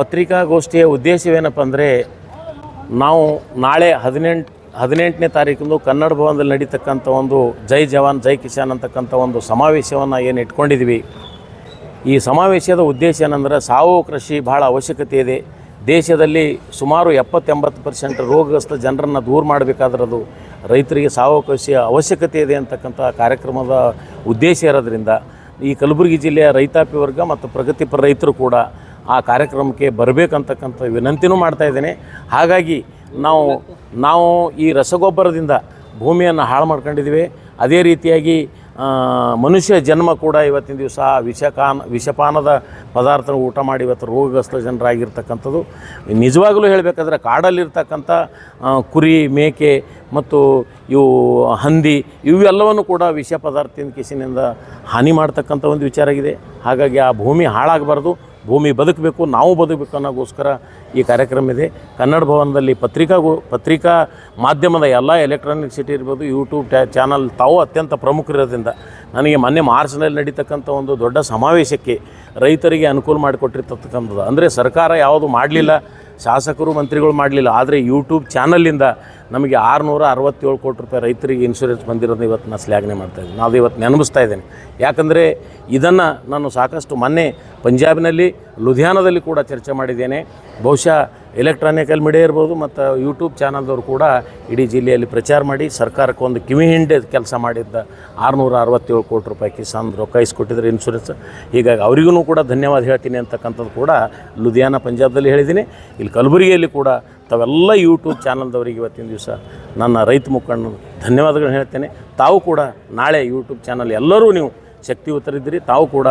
ಪತ್ರಿಕಾಗೋಷ್ಠಿಯ ಉದ್ದೇಶವೇನಪ್ಪ ಅಂದರೆ, ನಾವು ನಾಳೆ ಹದಿನೆಂಟು, ಹದಿನೆಂಟನೇ ತಾರೀಕಂದು ಕನ್ನಡ ಭವನದಲ್ಲಿ ನಡೀತಕ್ಕಂಥ ಒಂದು ಜೈ ಜವಾನ್, ಜೈ ಕಿಸಾನ್ ಅಂತಕ್ಕಂಥ ಒಂದು ಸಮಾವೇಶವನ್ನು ಏನು ಇಟ್ಕೊಂಡಿದ್ವಿ. ಈ ಸಮಾವೇಶದ ಉದ್ದೇಶ ಏನಂದ್ರೆ ಸಾವು ಕೃಷಿ ಭಾಳ ಅವಶ್ಯಕತೆ ಇದೆ. ದೇಶದಲ್ಲಿ ಸುಮಾರು ಎಪ್ಪತ್ತೆಂಬತ್ತು ಪರ್ಸೆಂಟ್ ರೋಗಗ್ರಸ್ತ ಜನರನ್ನು ದೂರ ಮಾಡಬೇಕಾದ್ರದು ರೈತರಿಗೆ ಸಾವು ಕೃಷಿಯ ಅವಶ್ಯಕತೆ ಇದೆ ಅಂತಕ್ಕಂಥ ಕಾರ್ಯಕ್ರಮದ ಉದ್ದೇಶ ಇರೋದ್ರಿಂದ, ಈ ಕಲಬುರಗಿ ಜಿಲ್ಲೆಯ ರೈತಾಪಿ ವರ್ಗ ಮತ್ತು ಪ್ರಗತಿಪರ ರೈತರು ಕೂಡ ಆ ಕಾರ್ಯಕ್ರಮಕ್ಕೆ ಬರಬೇಕಂತಕ್ಕಂಥ ವಿನಂತಿನೂ ಮಾಡ್ತಾ ಇದ್ದೇನೆ. ಹಾಗಾಗಿ ನಾವು ನಾವು ಈ ರಸಗೊಬ್ಬರದಿಂದ ಭೂಮಿಯನ್ನು ಹಾಳು ಮಾಡ್ಕೊಂಡಿದ್ದೀವಿ. ಅದೇ ರೀತಿಯಾಗಿ ಮನುಷ್ಯ ಜನ್ಮ ಕೂಡ ಇವತ್ತಿನ ದಿವಸ ವಿಷಕಾನ್, ವಿಷಪಾನದ ಪದಾರ್ಥ ಊಟ ಮಾಡಿ ಇವತ್ತು ರೋಗಗ್ರಸ್ತ ಜನರಾಗಿರ್ತಕ್ಕಂಥದ್ದು. ನಿಜವಾಗಲೂ ಹೇಳಬೇಕಾದ್ರೆ ಕಾಡಲ್ಲಿರ್ತಕ್ಕಂಥ ಕುರಿ, ಮೇಕೆ ಮತ್ತು ಇವು ಹಂದಿ ಇವೆಲ್ಲವನ್ನು ಕೂಡ ವಿಷ ಪದಾರ್ಥದಿಂದ ಕಿಸಿನಿಂದ ಹಾನಿ ಮಾಡ್ತಕ್ಕಂಥ ಒಂದು ವಿಚಾರ ಆಗಿದೆ. ಹಾಗಾಗಿ ಆ ಭೂಮಿ ಹಾಳಾಗಬಾರ್ದು. ಭೂಮಿ ಬದುಕಬೇಕು, ನಾವು ಬದುಕಬೇಕು ಅನ್ನೋಗೋಸ್ಕರ ಈ ಕಾರ್ಯಕ್ರಮ ಇದೆ. ಕನ್ನಡ ಭವನದಲ್ಲಿ ಪತ್ರಿಕಾ ಪತ್ರಿಕಾ ಮಾಧ್ಯಮದ ಎಲ್ಲ ಎಲೆಕ್ಟ್ರಾನಿಕ್ ಸಿಟಿ ಇರ್ಬೋದು ಯೂಟ್ಯೂಬ್ ಟ್ಯಾ ಚಾನಲ್ ತಾವು ಅತ್ಯಂತ ಪ್ರಮುಖರಿರೋದ್ರಿಂದ ನನಗೆ ಮೊನ್ನೆ ಮಾರ್ಚ್ನಲ್ಲಿ ನಡೀತಕ್ಕಂಥ ಒಂದು ದೊಡ್ಡ ಸಮಾವೇಶಕ್ಕೆ ರೈತರಿಗೆ ಅನುಕೂಲ ಮಾಡಿಕೊಟ್ಟಿರ್ತಕ್ಕಂಥದ್ದು. ಅಂದರೆ ಸರ್ಕಾರ ಯಾವುದು ಮಾಡಲಿಲ್ಲ, ಶಾಸಕರು ಮಂತ್ರಿಗಳು ಮಾಡಲಿಲ್ಲ, ಆದರೆ ಯೂಟ್ಯೂಬ್ ಚಾನಲಿಂದ ನಮಗೆ ಆರುನೂರ ಅರವತ್ತೇಳು ಕೋಟಿ ರೂಪಾಯಿ ರೈತರಿಗೆ ಇನ್ಶೂರೆನ್ಸ್ ಬಂದಿರೋದು ಇವತ್ತು ನಾನು ಶ್ಲಾಘನೆ ಮಾಡ್ತಾ ಇದ್ದೀನಿ. ನಾವು ಇವತ್ತು ನೆನಪಿಸ್ತಾ ಇದ್ದೇನೆ. ಯಾಕಂದರೆ ಇದನ್ನು ನಾನು ಸಾಕಷ್ಟು ಮೊನ್ನೆ ಪಂಜಾಬ್ನಲ್ಲಿ ಲುಧಿಯಾನದಲ್ಲಿ ಕೂಡ ಚರ್ಚೆ ಮಾಡಿದ್ದೇನೆ. ಬಹುಶಃ ಎಲೆಕ್ಟ್ರಾನಿಕಲ್ ಮೀಡಿಯಾ ಇರ್ಬೋದು ಮತ್ತು ಯೂಟ್ಯೂಬ್ ಚಾನಲ್ದವರು ಕೂಡ ಇಡೀ ಜಿಲ್ಲೆಯಲ್ಲಿ ಪ್ರಚಾರ ಮಾಡಿ ಸರ್ಕಾರಕ್ಕೆ ಒಂದು ಕಿವಿ ಹಿಂಡೆ ಕೆಲಸ ಮಾಡಿದ್ದ ಆರುನೂರ ಅರವತ್ತೇಳು ಕೋಟಿ ರೂಪಾಯಿ ಕಿಸಾನ್ ರೊಕ್ಕ ಇಸ್ಕೊಟ್ಟಿದ್ದಾರೆ ಇನ್ಶೂರೆನ್ಸ್ ಹೀಗಾಗಿ ಅವರಿಗೂ ಕೂಡ ಧನ್ಯವಾದ ಹೇಳ್ತೀನಿ ಅಂತಕ್ಕಂಥದ್ದು ಕೂಡ ಲುಧಿಯಾನ, ಪಂಜಾಬ್ದಲ್ಲಿ ಹೇಳಿದ್ದೀನಿ. ಇಲ್ಲಿ ಕಲಬುರಗಿಯಲ್ಲಿ ಕೂಡ ತಾವೆಲ್ಲ ಯೂಟ್ಯೂಬ್ ಚಾನಲ್ದವರಿಗೆ ಇವತ್ತಿನ ದಿವಸ ನನ್ನ ರೈತ ಮುಖಂಡ ಧನ್ಯವಾದಗಳನ್ನ ಹೇಳ್ತೇನೆ. ತಾವು ಕೂಡ ನಾಳೆ ಯೂಟ್ಯೂಬ್ ಚಾನಲ್ ಎಲ್ಲರೂ ನೀವು ಶಕ್ತಿಯುತರಿದ್ದೀರಿ. ತಾವು ಕೂಡ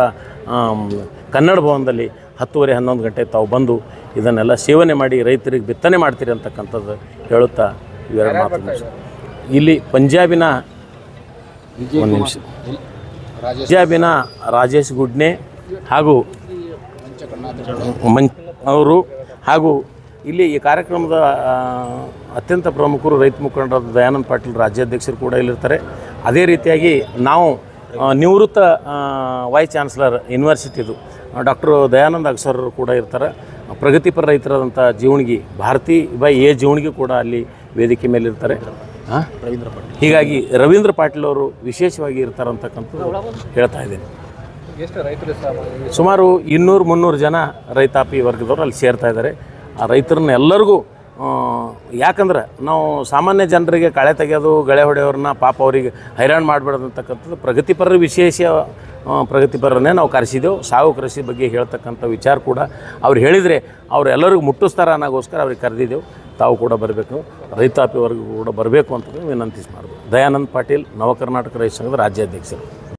ಕನ್ನಡ ಭವನದಲ್ಲಿ ಹತ್ತುವರೆ ಹನ್ನೊಂದು ಗಂಟೆ ತಾವು ಬಂದು ಇದನ್ನೆಲ್ಲ ಸೇವನೆ ಮಾಡಿ ರೈತರಿಗೆ ಬಿತ್ತನೆ ಮಾಡ್ತೀರಿ ಅಂತಕ್ಕಂಥದ್ದು ಹೇಳುತ್ತಾ ಇವೆರಡು ಮಾತು ಇಲ್ಲಿ ಪಂಜಾಬಿನ ಒಂದು ನಿಮಿಷ. ಪಂಜಾಬಿನ ರಾಜೇಶ್ ಗುಡ್ನೆ ಹಾಗೂ ಮಂಚ್ ಅವರು ಹಾಗೂ ಇಲ್ಲಿ ಈ ಕಾರ್ಯಕ್ರಮದ ಅತ್ಯಂತ ಪ್ರಮುಖರು ರೈತ ಮುಖಂಡರಾದ ದಯಾನಂದ ಪಾಟೀಲ್ ರಾಜ್ಯಾಧ್ಯಕ್ಷರು ಕೂಡ ಇಲ್ಲಿರ್ತಾರೆ. ಅದೇ ರೀತಿಯಾಗಿ ನಾವು ನಿವೃತ್ತ ವೈಸ್ ಚಾನ್ಸಲರ್ ಯೂನಿವರ್ಸಿಟಿದು ಡಾಕ್ಟರ್ ದಯಾನಂದ್ ಅಗ್ಸರ್ ಕೂಡ ಇರ್ತಾರೆ. ಪ್ರಗತಿಪರ ರೈತರಾದಂಥ ಜೀವಣಿಗೆ ಭಾರತಿ ಬೈ ಎ ಜೀವಣಿಗೆ ಕೂಡ ಅಲ್ಲಿ ವೇದಿಕೆ ಮೇಲೆ ಇರ್ತಾರೆ. ಹಾಂ ಹೀಗಾಗಿ ರವೀಂದ್ರ ಪಾಟೀಲ್ ಅವರು ವಿಶೇಷವಾಗಿ ಇರ್ತಾರೆ ಅಂತಕ್ಕಂಥದ್ದು ಹೇಳ್ತಾ ಇದ್ದೀನಿ. ಸುಮಾರು ಇನ್ನೂರು ಮುನ್ನೂರು ಜನ ರೈತಾಪಿ ವರ್ಗದವರು ಅಲ್ಲಿ ಸೇರ್ತಾ ಇದ್ದಾರೆ. ಆ ರೈತರನ್ನ ಎಲ್ಲರಿಗೂ ಯಾಕಂದ್ರೆ ನಾವು ಸಾಮಾನ್ಯ ಜನರಿಗೆ ಕಳೆ ತೆಗೆಯೋದು, ಗಳೆ ಹೊಡೆಯೋರನ್ನ ಪಾಪ ಅವರಿಗೆ ಹೈರಾಣ ಮಾಡಬಾರ್ದು ಅಂತಕ್ಕಂಥದ್ದು ಪ್ರಗತಿಪರರ ವಿಶೇಷ ಪ್ರಗತಿಪರರನ್ನೇ ನಾವು ಕರೆಸಿದ್ದೆವು ಸಾವು ಕೃಷಿ ಬಗ್ಗೆ ಹೇಳ್ತಕ್ಕಂಥ ವಿಚಾರ ಕೂಡ ಅವ್ರು ಹೇಳಿದರೆ ಅವರೆಲ್ಲರಿಗೂ ಮುಟ್ಟಿಸ್ತಾರ ಅನ್ನೋಗೋಸ್ಕರ ಅವ್ರಿಗೆ ಕರೆದಿದ್ದೆವು. ತಾವು ಕೂಡ ಬರಬೇಕು. ರೈತಾಪಿ ವರ್ಗ ಕೂಡ ಬರಬೇಕು ಅಂತ ವಿನಂತಿಸಿ ಮಾಡ್ಬೋದು. ದಯಾನಂದ್ ಪಾಟೀಲ್ ನವಕರ್ನಾಟಕ ರೈತ ಸಂಘದ ರಾಜ್ಯಾಧ್ಯಕ್ಷರು.